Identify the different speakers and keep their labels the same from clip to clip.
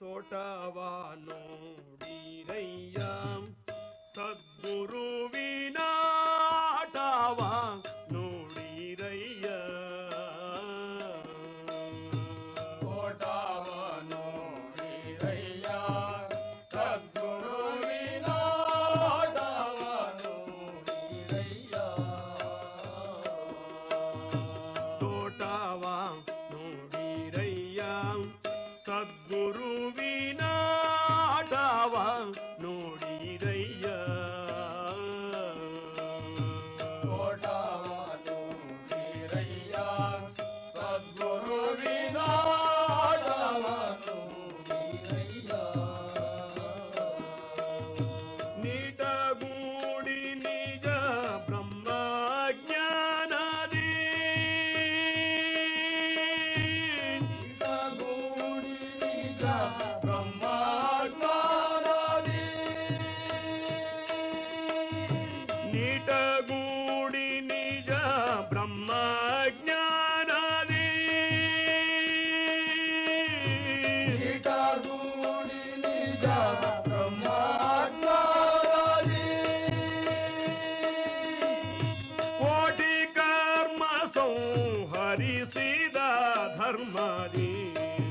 Speaker 1: தோட்டவானோடீரையாம் சத்குருவினாட்டவாம் हरी
Speaker 2: सीधा धर्मारी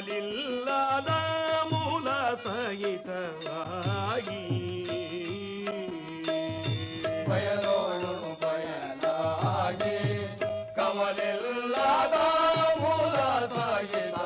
Speaker 2: ಪಾಲಿಲ್ಲದ ಮೂಲ ಸಹಿತವಾಗಿ.
Speaker 1: ಬಯಲೋಳು ಬಯಲಾಗಿ ಕಮಲಿಲ್ಲದ ಮೂಲ
Speaker 2: ಸಹಿತ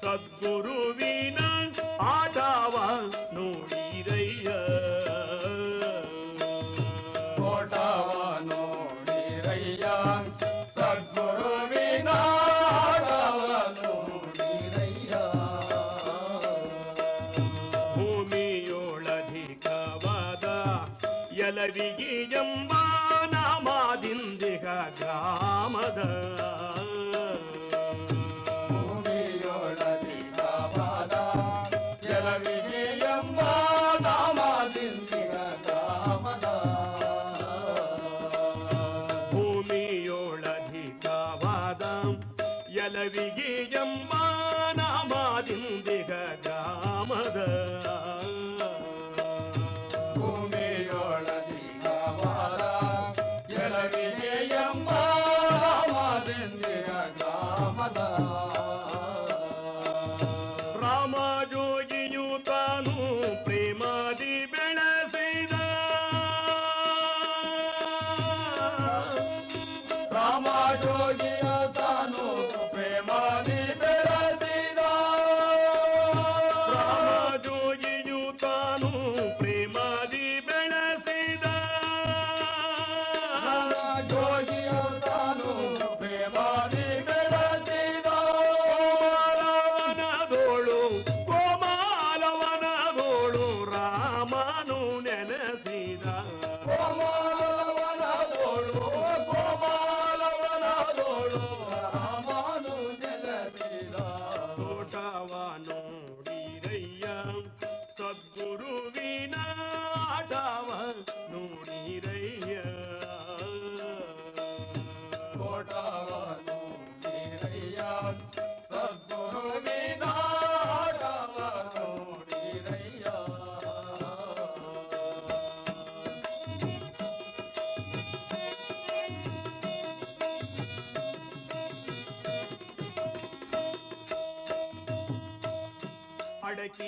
Speaker 2: சத்குருவினான் ஆதாவா
Speaker 1: நூலிரைய கோட்டாவா நூலிரையா சத்குருவினாடாவா நூலிரையா
Speaker 2: ಭೂಮಿಯೋಳಧಿಕವಾದ ಎಲವಿಗಿ ಎಂಬ ನಾಮಾದಿಂದಿಗ ಗ್ರಾಮದ ಮಾಡು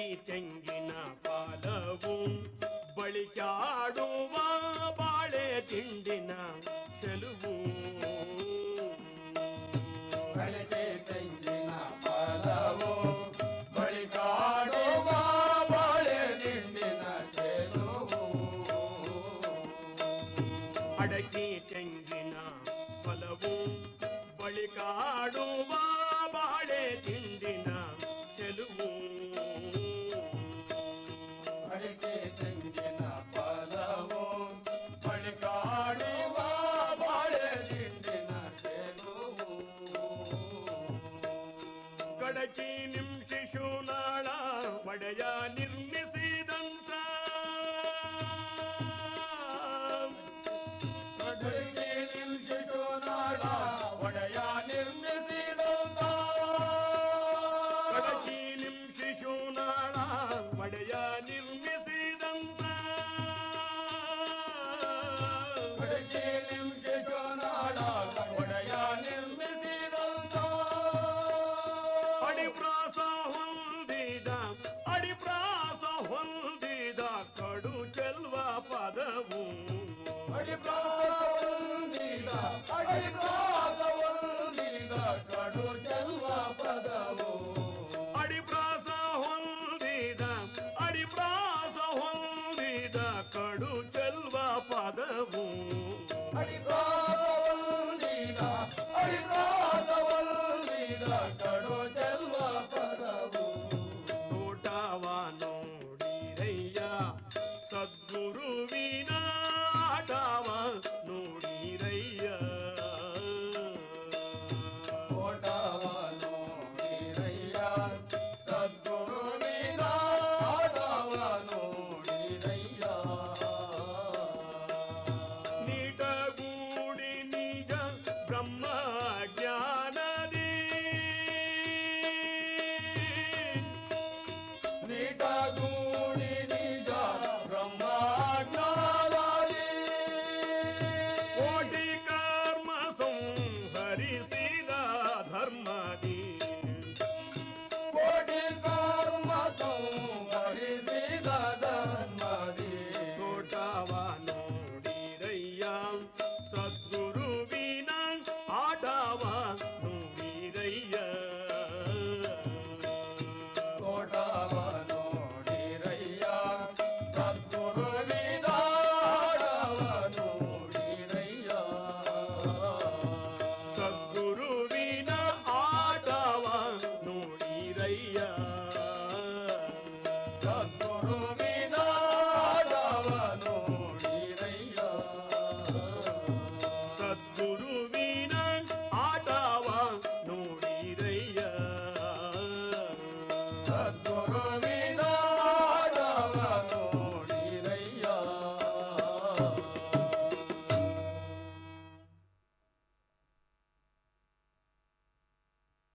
Speaker 2: ತೆಂಗಿನ ಪಾಲವು ಬಳಿಕಾಡುವ ಬಾಳೆ ತಿಂಡಿನ ಚೆಲುವು
Speaker 1: ಬೆಳಕೆ Hallelujah.